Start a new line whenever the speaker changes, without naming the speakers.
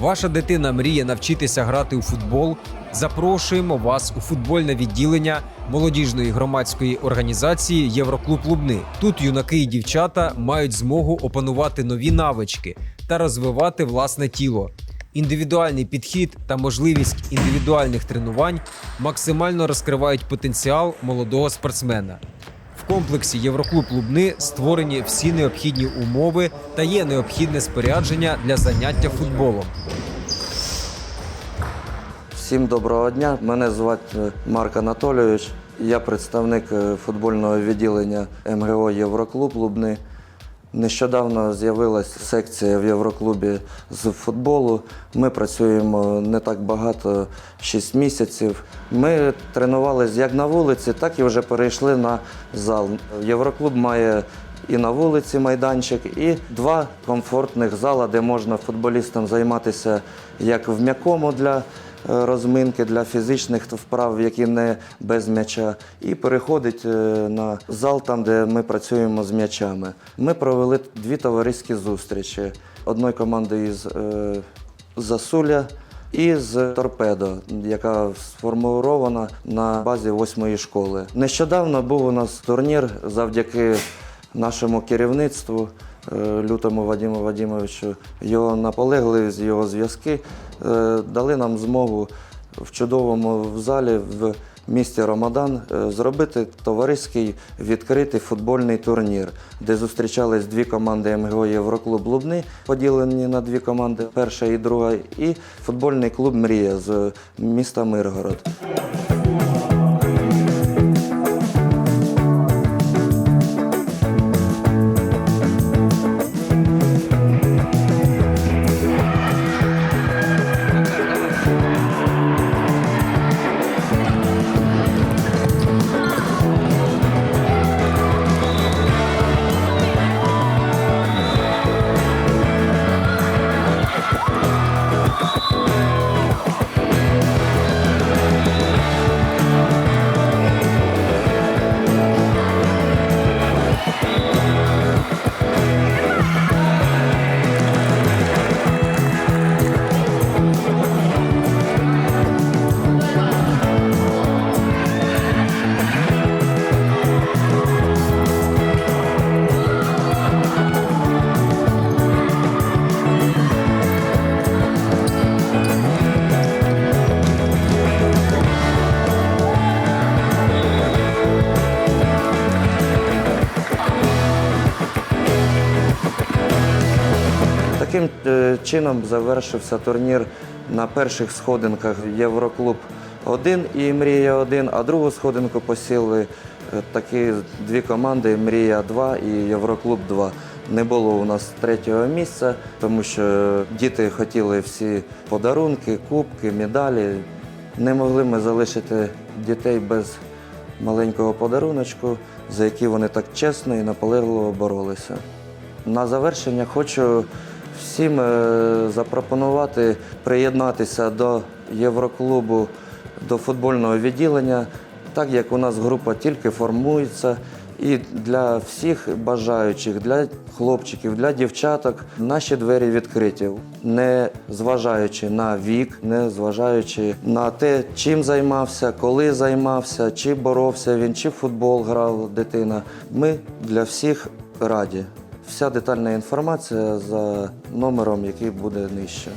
Ваша дитина мріє навчитися грати у футбол. Запрошуємо вас у футбольне відділення молодіжної громадської організації Євроклуб Лубни. Тут юнаки і дівчата мають змогу опанувати нові навички та розвивати власне тіло. Індивідуальний підхід та можливість індивідуальних тренувань максимально розкривають потенціал молодого спортсмена. Комплексі Євроклуб Лубни створені всі необхідні умови та є необхідне спорядження для заняття футболом.
Всім доброго дня. Мене звати Марк Анатолійович. Я представник е, футбольного відділення МГО Євроклуб Лубни. Нещодавно з'явилася секція в Євроклубі з футболу. Ми працюємо не так багато, 6 місяців. Ми тренувалися як на вулиці, так і вже перейшли на зал. Євроклуб має і на вулиці майданчик, і два комфортних зала, де можна футболістам займатися як в м'якому для розминки, для фізичних вправ, які не без м'яча, і переходить е, на зал, там, де ми працюємо з м'ячами. Ми провели дві товариські зустрічі одної команди із е, Засуля. І з торпедо, яка сформована на базі восьмої школи. Нещодавно був у нас турнір завдяки нашому керівництву, е, лютому Вадиму Вадимовичу. Його наполегливість, його зв'язки е, дали нам змогу в чудовому залі в місті Рамадан е, зробити товариський відкритий футбольний турнір, де зустрічались дві команди МГО Євроклуб Лубни, поділені на дві команди, перша і друга, і футбольний клуб Мрія з міста Миргород. Таким е, чином завершився турнір на перших сходинках Євроклуб 1 і Мрія 1, а другу сходинку посіли е, такі дві команди Мрія 2 і Євроклуб 2. Не було у нас третього місця, тому що діти хотіли всі подарунки, кубки, медалі. Не могли ми залишити дітей без маленького подаруночку, за який вони так чесно і наполегливо боролися. На завершення хочу всім е, запропонувати приєднатися до Євроклубу, до футбольного відділення, так як у нас група тільки формується. І для всіх бажаючих, для хлопчиків, для дівчаток наші двері відкриті, не зважаючи на вік, не зважаючи на те, чим займався, коли займався, чи боровся він, чи футбол грав дитина. Ми для всіх раді. Вся детальна інформація за номером, який буде нижче.